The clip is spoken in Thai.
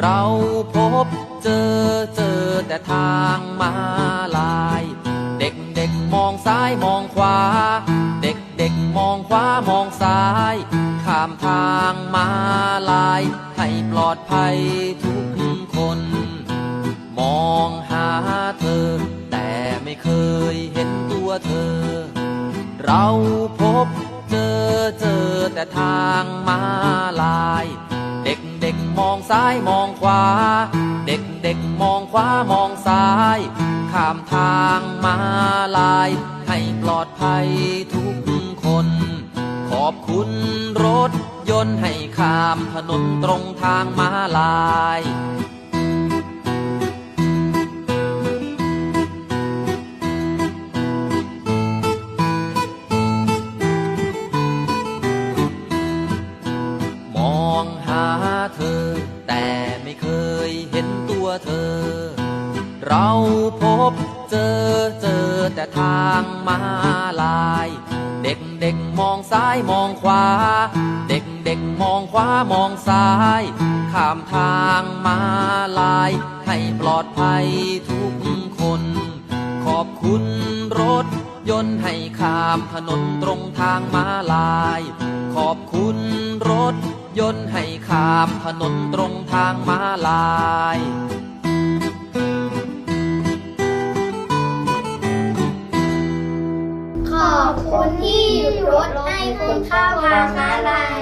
เราพบเจอเจอแต่ทางมาลาย เด็กเด็กมองซ้ายมองขวา เด็กเด็กมองขวามองซ้าย ข้ามทางมาลาย ให้ปลอดภัยทุกคน มองหาเธอ แต่ไม่เคยเห็นตัวเธอ เราพบเจอเจอแต่ทางมา ซ้ายมองขวา เด็กเด็กมองขวามองซ้าย ข้ามทางมาลาย ให้ปลอดภัยทุกคน ขอบคุณรถยนต์ให้ข้ามถนนตรงทางมาลายมองหาเธอ แต่ไม่เคยเห็นตัวเธอ เราพบเจอเจอแต่ทางมาลาย เด็กเด็กมองซ้ายมองขวา เด็กเด็กมองขวามองซ้าย ข้ามทางมาลาย ให้ปลอดภัยทุกคน ขอบคุณรถยนต์ให้ข้ามถนนตรงทางมาลาย ขอบคุณ ยนต์ให้ข้ามถนนตรงทางม้าลายขอบคุณที่หยุดรถให้คุณข้ามทางม้าลาย